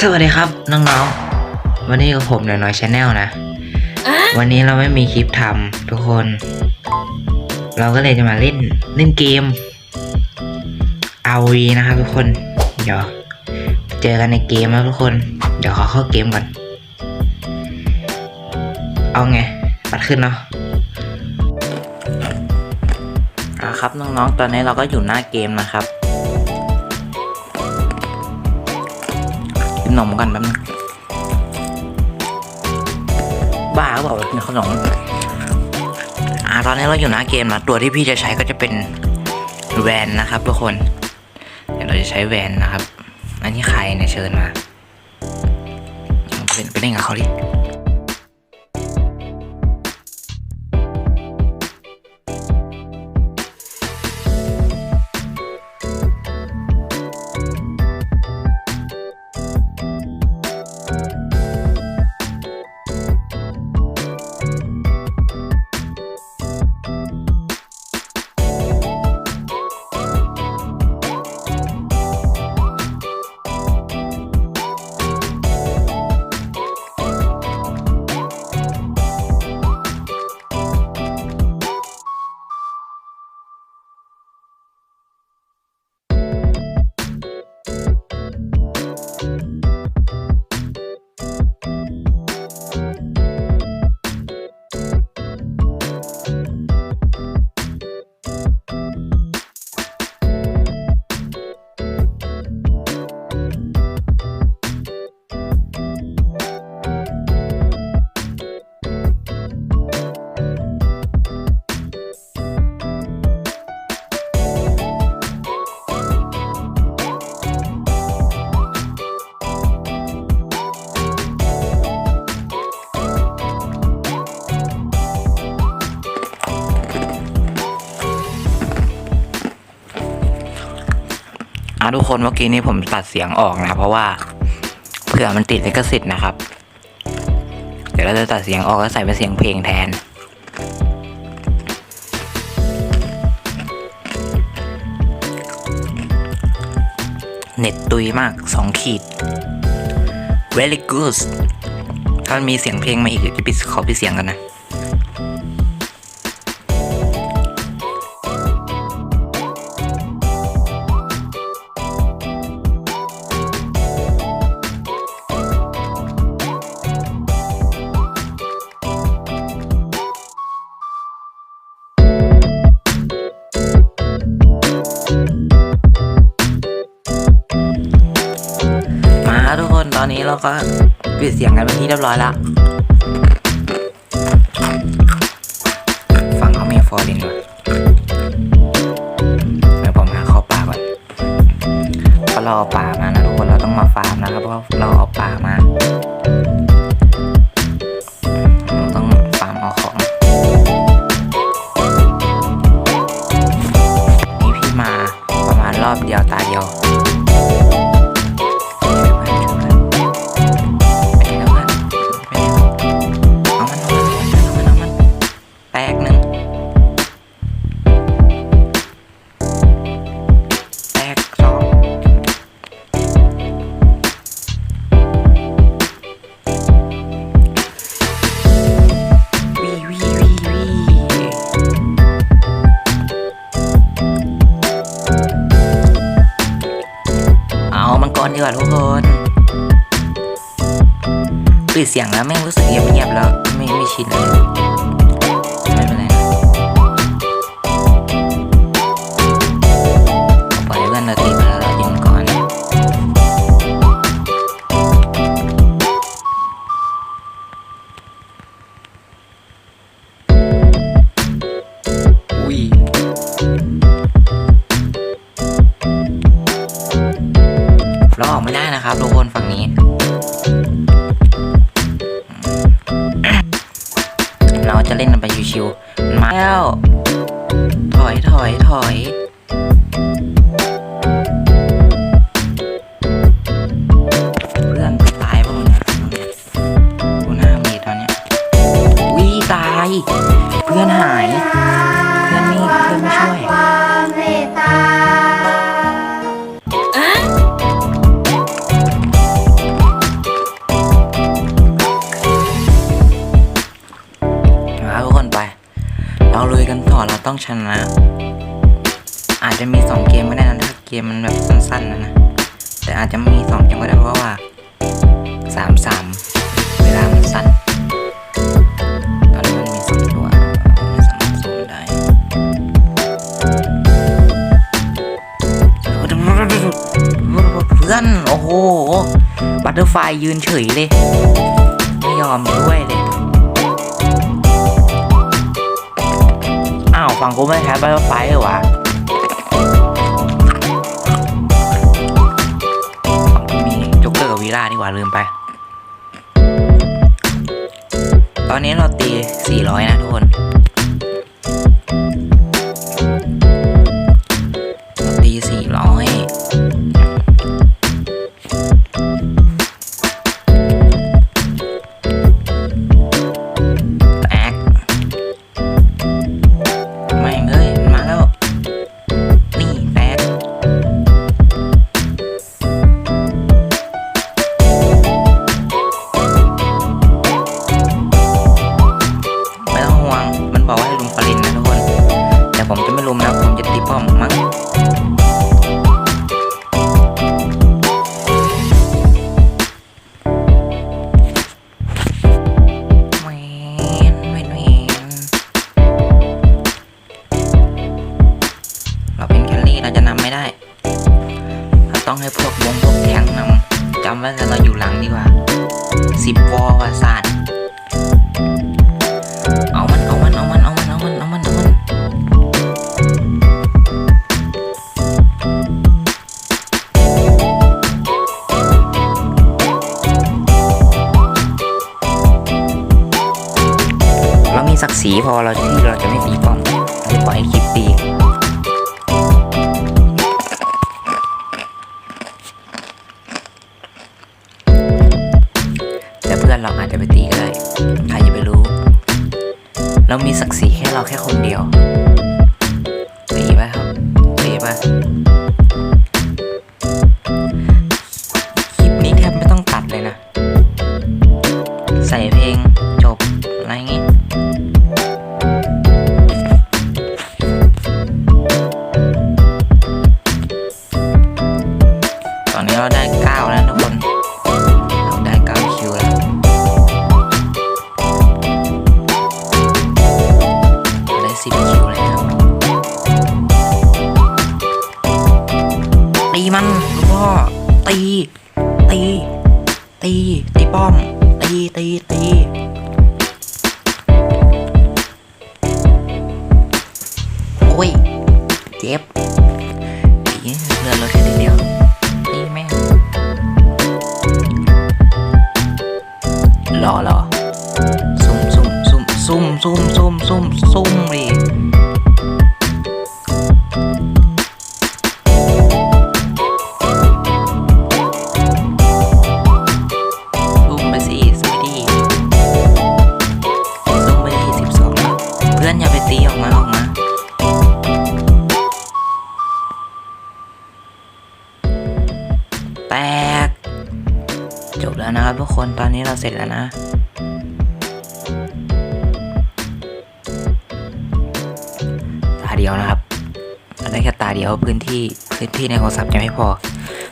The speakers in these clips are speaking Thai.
สวัสดีครับน้องๆ วันนี้กับผมหน่อยน้อยชาแนลนะ วันนี้เราไม่มีคลิปทำทุกคน เราก็เลยจะมาเล่นเล่นเกม RV นะครับทุกคน เดี๋ยว เจอกันในเกมนะทุกคน เดี๋ยวขอเข้าเกมก่อน เอาไงปัดขึ้นเนาะอะครับน้องๆ ตอนนี้เราก็อยู่หน้าเกมนะครับ นขนมกันแป๊บนึงบ้าเปล่ากินขนมอ่าตอนนี้เราอยู่หน้าเกมนะตัวที่พี่จะใช้ก็จะเป็นแวนนะครับทุกคนเดี๋ยวเราจะใช้แวนนะครับ อันนี้ใครเนี่ยเชิญมาเป็นไปเล่นกับเขาดิะทุกคนเมื่อกี้นี้ผมตัดเสียงออกนะเพราะว่าเผื่อมันติดลิขสิทธิ์นะครับ เดี๋ยวเราจะตัดเสียงออกแล้วใส่เป็นเสียงเพลงแทนเน็ตตุยมากสองขีด very good ถ้ามันมีเสียงเพลงมาอีกจะปิดขอปิดเสียงกันนะ เราก็ปิดเสียงกันเป็นที่เรียบร้อยแล้วฟังเขามีฟอร์ลินก่อนเดี๋ยวผมหาเข้าป่าก่อนเพราะเราเอาป่ามานะทุกคนเราต้องมาฟาร์มนะครับเพราะเราเอาป่ามาเราต้องฟาร์มเอาของมีพี่มาประมาณรอบเดียวตาย ปิดเสียงแล้วแม่งรู้สึกเงียบๆแล้วไม่ไม่ชินเลยไม่เป็นไรนะปล่อยให้เพื่อนเราตีมาแล้วเรายิงก่อนอุ้ยเราออกไม่ได้นะครับทุกคนฝั่งนี้ ๆ ชนะ อาจจะมีสองเกมก็ได้นะถ้าเกมมันแบบสั้นๆนะนะ แต่อาจจะไม่มีสองเกมก็ได้เพราะว่าสามสามเวลามันสั้นตอนนี้มันมีสองตัวไม่สามารถซูมได้เพื่อน โอ้โห บัตเตอร์ไฟยืนเฉยเลย ไม่ยอมด้วย ฝั่งกูไม่ใช้บัตเตอร์ไฟเหรอวะฝั่งกูมีจ็กเกอร์กับวีล่านี่หว่าลืมไป ตอนนี้เราตี 400 นะทุกคน Jero ตก จบแล้วนะครับทุกคนตอนนี้เราเสร็จแล้วนะ ตาเดียวนะครับเราได้แค่ตาเดียวพื้นที่พื้นที่ในโทรศัพท์ยังไม่พอ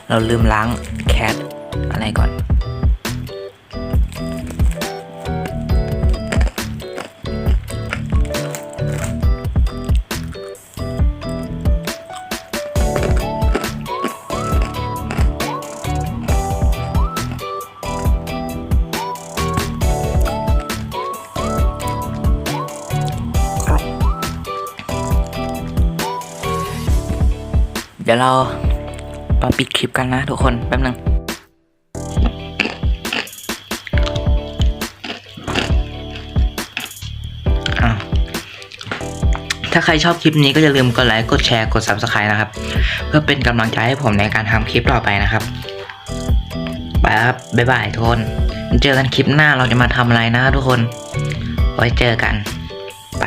เราลืมล้างแคทอะไรก่อน เดี๋ยวเรามาปิดคลิปกันนะทุกคน แป๊บนึงถ้าใครชอบคลิปนี้ก็อย่าลืมกดไลค์ กดแชร์ กด Subscribe นะครับ เพื่อเป็นกำลังใจให้ผมในการทำคลิปต่อไปนะครับ ไปครับ บ๊ายบายทุกคน เจอกันคลิปหน้าเราจะมาทำอะไรนะทุกคน ไว้เจอกัน ไป